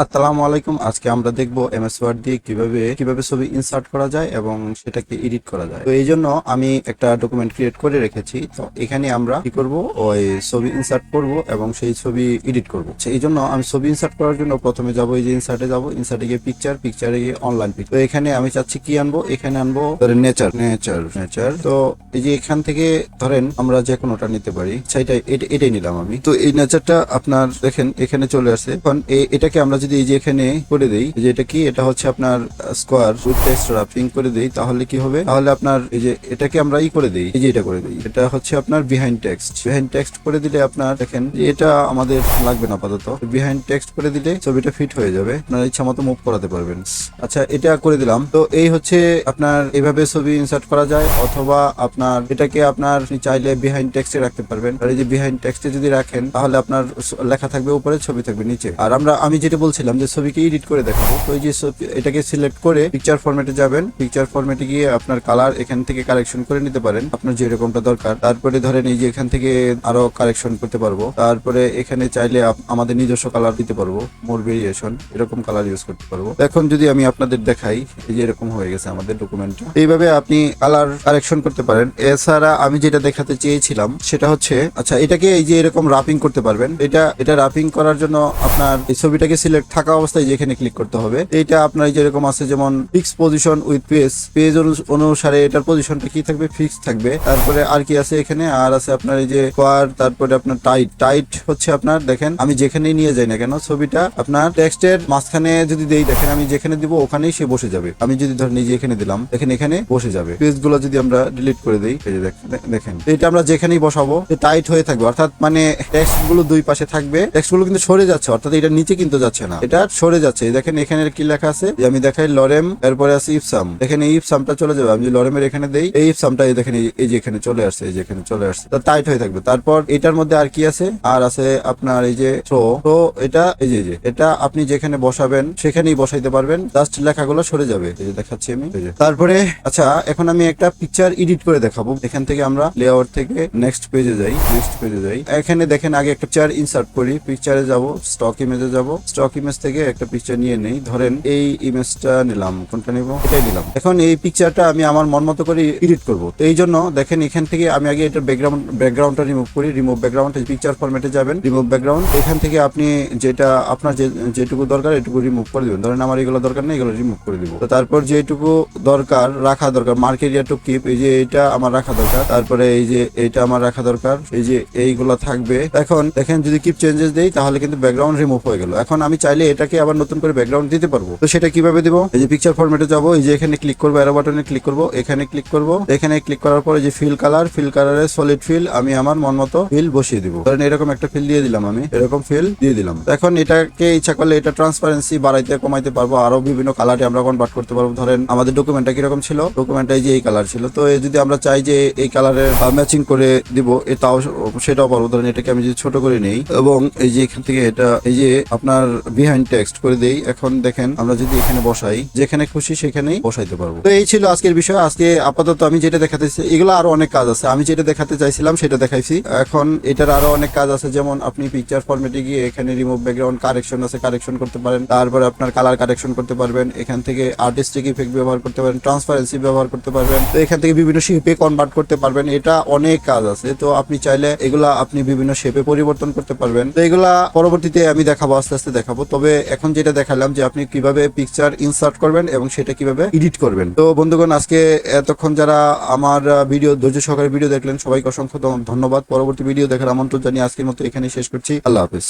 আসসালামু আলাইকুম। আজকে আমরা দেখব এমএস ওয়ার্ড দিয়ে কীভাবে কীভাবে ছবি ইনসার্ট করা যায় এবং সেটাকে এডিট করা যায়। তো এই জন্য আমি একটা ডকুমেন্ট ক্রিয়েট করে রেখেছি। তো এখানে আমরা কি করব? ওই ছবি ইনসার্ট করব এবং সেই ছবি এডিট করব। সেই জন্য আমি ছবি ইনসার্ট করার জন্য প্রথমে যাব, এই যে ইনসার্টে যাব। ইনসার্টে গিয়ে পিকচার পিকচারে গিয়ে অনলাইন পিক তো এখানে আমি চাচ্ছি কি আনব? এখানে আনব ধরেন নেচার নেচার নেচার তো এই যে এখান থেকে ধরেন আমরা যে কোনোটা নিতে পারি এটা- এটাই নিলাম আমি। তো এই নেচারটা আপনার দেখেন, এখানে চলে আসছে এখন এটাকে আমরা যদি এই যে এখানে করে দেই যে এটা কি? এটা হচ্ছে আপনার স্কোয়ার উইথ টেক্সট রাফিং করে দেই, তাহলে কি হবে? তাহলে আপনার, এই যে এটাকে আমরা ই করে দেই, এই যে এটা করে দেই। এটা হচ্ছে আপনার বিহাইন্ড টেক্সট বিহাইন্ড টেক্সট করে দিলে আপনার, দেখেন যে এটা আমাদের লাগবে না আপাতত। বিহাইন্ড টেক্সট করে দিলে ছবিটা ফিট হয়ে যাবে। আপনার ইচ্ছা মতো মুভ করাতে পারবেন। আচ্ছা এটা করে দিলাম। তো এই হচ্ছে আপনার, এইভাবে ছবি ইনসার্ট করা যায়, অথবা আপনার, এটাকে আপনার চাইলে বিহাইন্ড টেক্সটে রাখতে পারবেন। আর এই যে বিহাইন্ড টেক্সটে যদি রাখেন, তাহলে আপনার লেখা থাকবে উপরে, ছবি থাকবে নিচে। আর আমরা, আমি যেটা বলছিলাম যে ছবিকে এডিট করে দেখাবো। তো এই যে এটাকে সিলেক্ট করে পিকচার ফরম্যাটে যাবেন। পিকচার ফরম্যাটে গিয়ে আপনার কালার এখান থেকে কারেকশন করে নিতে পারেন। আপনার যেরকমটা দরকার। তারপরে ধরেন এই যে এখান থেকে আরও কারেকশন করতে পারব। তারপরে এখানে চাইলে আমাদের নিজস্ব কালার দিতে পারব। মোর ভেরিয়েশন এরকম কালার ইউজ করতে পারব। এখন যদি আমি আপনাদের দেখাই, এই যে এরকম হয়ে গেছে আমাদের ডকুমেন্টটা এইভাবে আপনি কালার কারেকশন করতে পারেন। এছাড়া আমি যেটা দেখাতে চেয়েছিলাম, সেটা হচ্ছে আচ্ছা এটাকে এই যে এরকম রাপিং করতে পারবেন। এটা এটা রাপিং করার জন্য আপনার এই ছবিটাকে সিলেক্ট থাকা অবস্থায় যেখানে ক্লিক করতে হবে। এইটা আপনার যেরকম আছে, যেমন fix position with page page অনুসারে এটার পজিশনটা কি থাকবে? ফিক্স থাকবে। তারপরে আর কি আছে এখানে? আর আছে আপনার এই যে স্কোয়ার তারপরে আপনার টাইট টাইট হচ্ছে আপনার, দেখেন, আমি যেখানেই নিয়ে যাই না কেন, ছবিটা আপনার টেক্সটের মাঝখানে যদি দেই, দেখেন, আমি যেখানে দিব, ওখানেই সে বসে যাবে। আমি যদি ধর নিজে এখানে দিলাম, দেখেন, এখানে বসে যাবে। পেজগুলো যদি আমরা ডিলিট করে দিই, এই যে দেখ- দেখেন, এটা আমরা যেখানেই বসাবো টাইট হয়ে থাকবে। অর্থাৎ মানে টেক্সটগুলো দুই পাশে থাকবে। টেক্সটগুলো কিন্তু সরে যাচ্ছে, অর্থাৎ এটা নিচে কিন্তু যাচ্ছে না। এটা সরে যাচ্ছে। দেখেন এখানে কি লেখা আছে? আমি দেখাই লরেম, এরপরে আছে ইপসাম। এই ইপসামটা চলে যাবে। আমি লরেমের এখানে দেই, এই ইপসামটা এই দেখেন, এই- যে এখানে চলে আসছে, এই যে এখানে চলে আসছে। টাইট হয়ে থাকবে। তারপর এটার মধ্যে আর কি আছে? আর আছে আপনার এই যে থ্রো তো এটা, এই যে যে, এটা আপনি যেখানে বসাবেন, সেখানেই বসাইতে পারবেন। জাস্ট লেখাগুলো সরে যাবে। এই যে দেখাচ্ছি আমি। তারপরে আচ্ছা এখন আমি একটা পিকচার এডিট করে দেখাবো। এখান থেকে আমরা লেআউট থেকে নেক্সট পেজে যাই নেক্সট পেজে যাই। এখানে দেখেন, আগে একটা পিকচার ইনসার্ট করি। পিকচারে যাব স্টক ইমেজে যাব। স্টক ইমেজ থেকে একটা পিকচার নিয়ে নেই। ধরেন, এই ইমেজটা নিলাম, কোনটা নিব? এটাই নিলাম। এখন এই পিকচারটা আমি আমার মন মতো করে এডিট করব। তো এই জন্য দেখেন, এখান থেকে আমি আগে এটা ব্যাকগ্রাউন্ড ব্যাকগ্রাউন্ডটা রিমুভ করি। রিমুভ ব্যাকগ্রাউন্ড পিকচার ফরম্যাটে যাবেন। রিমুভ ব্যাকগ্রাউন্ড এখান থেকে আপনি যেটা আপনার যেটুকু দরকার এটুকু রিমুভ করে দিবেন। ধরেন, আমার এগুলো দরকার নেই, এগুলো রিমুভ করে দিব। তারপর যেটুকু দরকার, রাখা দরকার মার্ক এরিয়া টু কিপ এই যে এটা আমার রাখা দরকার। তারপরে এই যে এটা আমার রাখা দরকার, এই যে এইগুলো থাকবে। এখন দেখেন, যদি কিপ চেঞ্জেস দেই, তাহলে কিন্তু ব্যাকগ্রাউন্ড রিমুভ হয়ে গেল। এখন আমি চাইলে এটাকে আবার নতুন করে ব্যাকগ্রাউন্ড দিতে পারব। তো সেটা কীভাবে দিব? এই যে পিকচার ফরম্যাটে যাব, এই যে এখানে ক্লিক করব অ্যারো বাটনে ক্লিক করব, এখানে ক্লিক করব, এখানে ক্লিক করার পরে যে ফিল কালার ফিল কালারে সলিড ফিল আমি আমার মন মতো ফিল বসিয়ে দিব। কারণ এরকম একটা ফিল দিয়ে দিলাম আমি, এরকম ফিল দিয়ে দিলাম। এখন এটাকে ইচ্ছা করলে এটা ট্রান্সপারেন্সি বাড়াইতে, কমাইতে পারব, আরও বিভিন্ন কালারে আমরা কনভার্ট করতে পারব। ধরেন আমাদের ডকুমেন্টটা কীরকম ছিল? ডকুমেন্টটা এই যে এই কালার ছিল। তো যদি আমরা চাই যে এই কালারের ম্যাচিং করে দিব এটাও সেটাও পারব। ধরেন এটাকে আমি যদি ছোট করে নেই, এবং এই যে এখান থেকে এটা, এই যে আপনার বিহাইন্ড টেক্সট করে দেই। এখন দেখেন, আমরা যদি এখানে বসাই, যেখানে খুশি সেখানেই বসাইতে পারব। তো এই ছিল আজকের বিষয়। আজকে আপাতত আমি যেটা দেখাতে এগুলো আরও অনেক কাজ আছে। আমি যেটা দেখাতে চাইছিলাম সেটা দেখাইছি। এখন এটার আরও অনেক কাজ আছে। যেমন আপনি পিকচার ফরম্যাটে গিয়ে এখানে রিমুভ ব্যাকগ্রাউন্ড কারেকশন আছে কারেকশন করতে পারেন। তারপরে আপনার কালার কারেকশন করতে পারবেন। এখান থেকে আর্টিস্টিক ইফেক্ট ব্যবহার করতে পারেন ট্রান্সপারেন্সি ব্যবহার করতে পারবেন। তো এখান থেকে বিভিন্ন শেপে কনভার্ট করতে পারবেন। এটা অনেক কাজ আছে। তো আপনি চাইলে এগুলা আপনি বিভিন্ন শেপে পরিবর্তন করতে পারবেন। তো এগুলা পরবর্তীতে আমি দেখাবো, আস্তে আস্তে দেখাবো। তবে এখন যেটা দেখালাম যে আপনি কীভাবে পিকচার ইনসার্ট করবেন এবং সেটা কীভাবে এডিট করবেন। তো বন্ধুগণ, আজকে এতক্ষণ যারা আমার ভিডিও ধৈর্য সহকারে ভিডিও দেখলেন, সবাইকে অসংখ্য ধন্যবাদ। পরবর্তী ভিডিও দেখার আমন্ত্রণ জানিয়ে আজকের মতো এখানে শেষ করছি। আল্লাহ হাফিজ।